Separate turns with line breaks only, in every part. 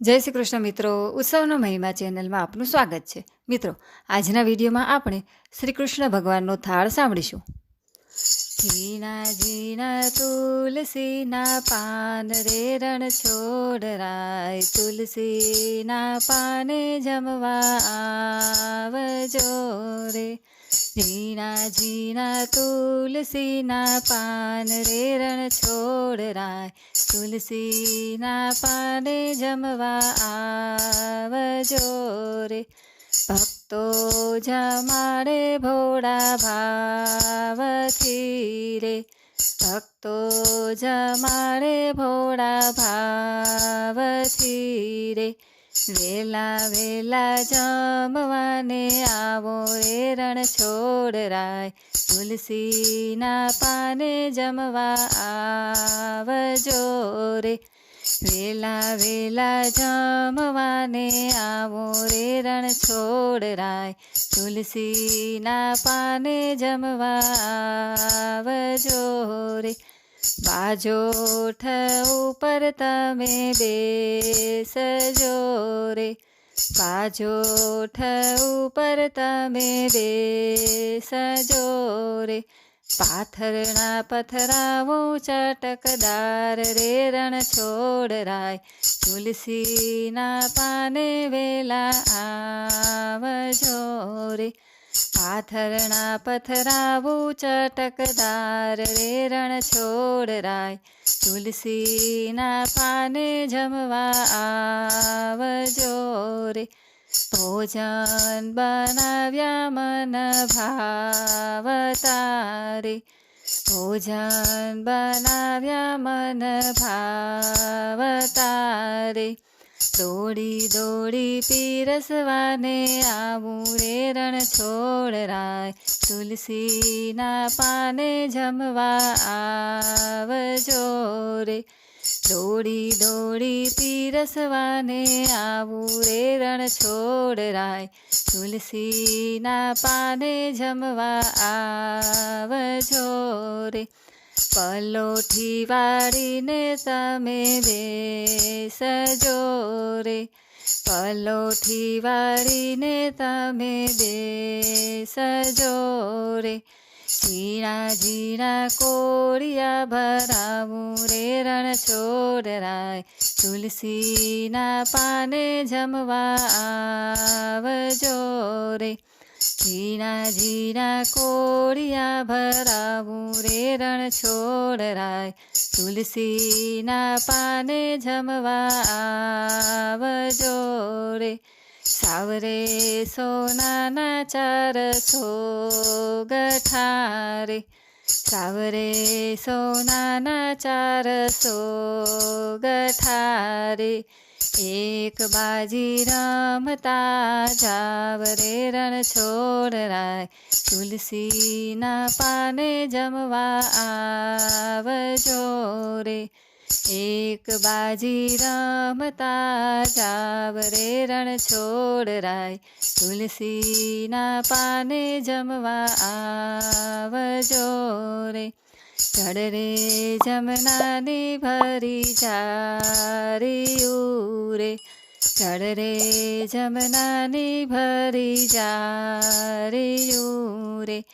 જય શ્રી કૃષ્ણ મિત્રો, ઉત્સવનો મહિમા ચેનલમાં આપનું સ્વાગત છે. મિત્રો, આજના વિડીયોમાં આપણે શ્રી કૃષ્ણ ભગવાનનો થાળ સાંભળીશું. ઝીણા ઝીણા તુલસીના પાન રે રણ છોડરાય, તુલસીના પાને જમવા આવજો રે. ઝીણા ઝીણા તુલસીના પાન રે રણ છોડરાય. તુલસીના પાને જમવા આવજો રે. ભક્તો જમાડે ભોળા ભાવથી રે. ભક્તો જમાડે ભોળા ભાવથી રે. વેલા વેલા જમવાને આવો રે રણ છોડરાય તુલસીના પાને જમવા આવજો રે. વેલા વેલા જમવાને આવો રે રણ છોડરાય તુલસીના પાને જમવા આવજો રે. બાજોઠ ઉપર તમે બેસજો રે. બાજોઠ ઉપર તમે બેસજો રે. પાથરણા પથરાવો ચટકદાર રે, રણ છોડરાય. તુલસીના પાને વેલા આવજો રે. પાથરણા પથરાવું ચટકદાર રેરણ છોડ છોડરાય તુલસીના પાને જમવા આવજો રે. ભોજન બનાવ્યા મન ભાવતારે. ભોજન બનાવ્યા મન ભાવતા રે દોડી દોડી પીરસવાને આવું રે રણ છોડરાય તુલસીના પાને જમવા આવજો રે. દોડી દોડી પીરસવાને આવું રે રણ છોડરાય તુલસીના પાને જમવા આવજો રે. પલોઠી વાળીને તમે બેસજો રે. પલોઠી વાળીને તમે બેસજો રે. ઝીણા ઝીણા કોળિયા ભરાવું રે રણ છોડરાય તુલસીના પાને જમવા આવજો રે. ઝીણા ઝીણા કોળિયા ભરાવું રે રણ છોડરાય. તુલસીના પાને જમવા આવજો રે. સાવરે સોનાના ચારસો ગઠારે સાવરે સોનાના ચારસો ગઠારે એક બાજી રમતા જાવરે રણ છોડરાય. તુલસીના પાને જમવા આવજો રે. એક બાજી રમતા જાવ રે રણ છોડરાય. તુલસીના પાને જમવા આવજો રે. ચડ રે જમનાની ભરી જારિયું રે ચડ રે જમનાની ભરી જારિયું રે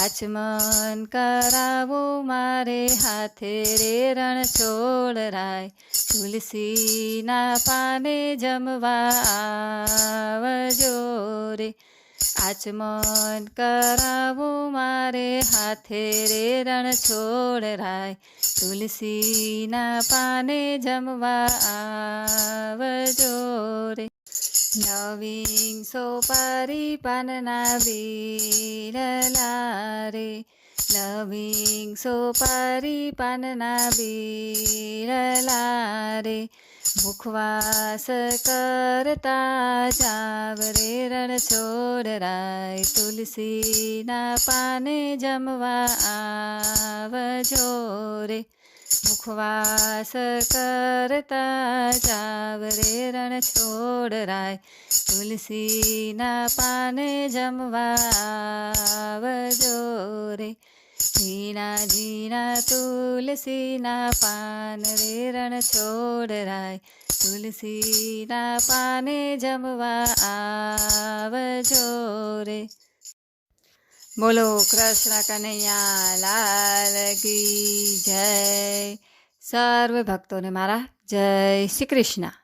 આચમન કરાવો મારે હાથે રે રણ છોડરાય તુલસીના પાને જમવા આવજો રે. આચમન કરાવો મારે હાથે રે રણ છોડરાય તુલસીના પાને જમવા આવજો રે. નવીન સોપારી પાનના બીરલા રે. નવીન સોપારી પાનના બીરલા રે મુખવાસ કરતા જાવ રે રણ છોડરાય તુલસીના પાને જમવા આવજો રે મુખવાસ કરતા જાવ રે રણ છોડરાય તુલસીના પાને જમવા આવજો રે ઝીણા ઝીણા તુલસીના પાન રે રણ છોડરાય. તુલસીના પાને જમવા આવજો રે. બોલો કૃષ્ણ કનૈયા, લાલ કી જય. સર્વ ભક્તોને મારા જય શ્રી કૃષ્ણ.